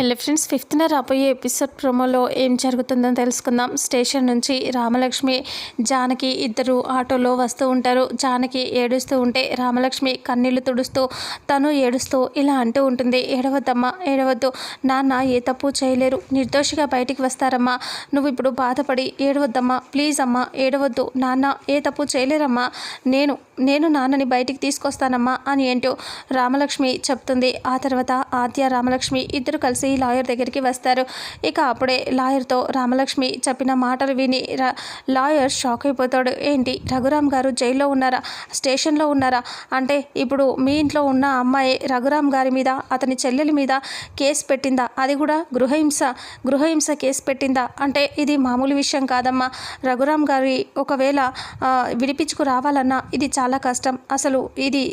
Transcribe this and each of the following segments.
Hello friends ఫిఫ్త్న రాబోయే episode ప్రోమోలో ఏం జరుగుతుందో తెలుసుకుందాం. స్టేషన్ నుంచి రామలక్ష్మి జానకి ఇద్దరు ఆటోలో వస్తూ ఉంటారు. జానకి ఏడుస్తూ ఉంటే రామలక్ష్మి కన్నీళ్ళు తుడుస్తూ తను ఏడుస్తూ ఇలా అంటూ ఉంటుంది. ఏడవద్దమ్మా ఏడవద్దు. నాన్న ఏ తప్పు చేయలేరు. నిర్దోషిగా బయటికి వస్తారమ్మా. నువ్వు ఇప్పుడు బాధపడి ఏడవద్దమ్మా. ప్లీజ్ అమ్మా ఏడవద్దు. నాన్న ఏ తప్పు చేయలేరమ్మా. నేను నేను నాన్నని బయటికి తీసుకొస్తానమ్మా అని ఏంటో రామలక్ష్మి చెప్తుంది. ఆ తర్వాత ఆద్య రామలక్ష్మి ఇద్దరు కలిసి లాయర్ దగ్గరికి వస్తారు. ఇక అప్పుడే లాయర్తో రామలక్ష్మి చెప్పిన మాటలు విని లాయర్ షాక్ అయిపోతాడు. ఏంటి? రఘురామ్ గారు జైల్లో ఉన్నారా? స్టేషన్లో ఉన్నారా? అంటే ఇప్పుడు మీ ఇంట్లో ఉన్న అమ్మాయి రఘురామ్ గారి మీద అతని చెల్లెలి మీద కేసు పెట్టిందా? అది కూడా గృహహింస గృహహింస కేసు పెట్టిందా? అంటే ఇది మామూలు విషయం కాదమ్మా. రఘురామ్ గారి ఒకవేళ విడిపించుకు రావాలన్నా ఇది చాలా కష్టం. అసలు ఇది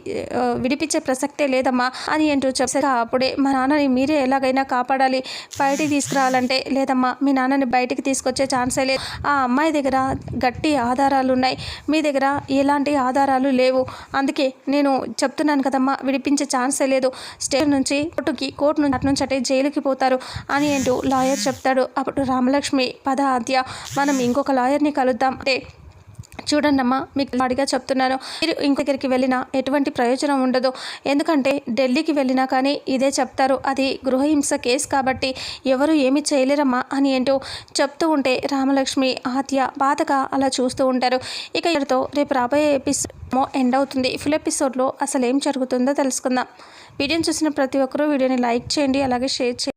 విడిపించే ప్రసక్తే లేదమ్మా అని అంటూ చెప్పగా అప్పుడే మా నాన్నని మీరే ఎలాగైనా కాపాడాలి. బయటికి తీసుకురావాలంటే లేదమ్మా మీ నాన్నని బయటికి తీసుకొచ్చే ఛాన్సే లేదు. ఆ అమ్మాయి దగ్గర గట్టి ఆధారాలు ఉన్నాయి మీ దగ్గర ఎలాంటి ఆధారాలు లేవు. అందుకే నేను చెప్తున్నాను కదమ్మా విడిపించే ఛాన్సే లేదు. స్టేట్ నుంచి కోర్టుకి కోర్టు నుంచి అటు నుంచి అటే జైలుకి పోతారు అని అంటూ లాయర్ చెప్తాడు. అప్పుడు రామలక్ష్మి పద ఆద్య మనం ఇంకొక లాయర్ని కలుద్దాం. అంటే చూడండమ్మా మీకు వాడిగా చెప్తున్నాను. మీరు ఇంకొకరికి వెళ్ళినా ఎటువంటి ప్రయోజనం ఉండదు. ఎందుకంటే ఢిల్లీకి వెళ్ళినా కానీ ఇదే చెప్తారు. అది గృహహింస కేసు కాబట్టి ఎవరు ఏమి చేయలేరమ్మా అని ఏంటో చెప్తూ ఉంటే రామలక్ష్మి ఆత్య బాధగా అలా చూస్తూ ఉంటారు. ఇక ఇక్కడితో రేపు రాబోయే ఎపిసోడ్ ఎండ్ అవుతుంది. ఫుల్ ఎపిసోడ్లో అసలు ఏం జరుగుతుందో తెలుసుకుందాం. వీడియోని చూసిన ప్రతి ఒక్కరూ వీడియోని లైక్ చేయండి అలాగే షేర్ చేయండి.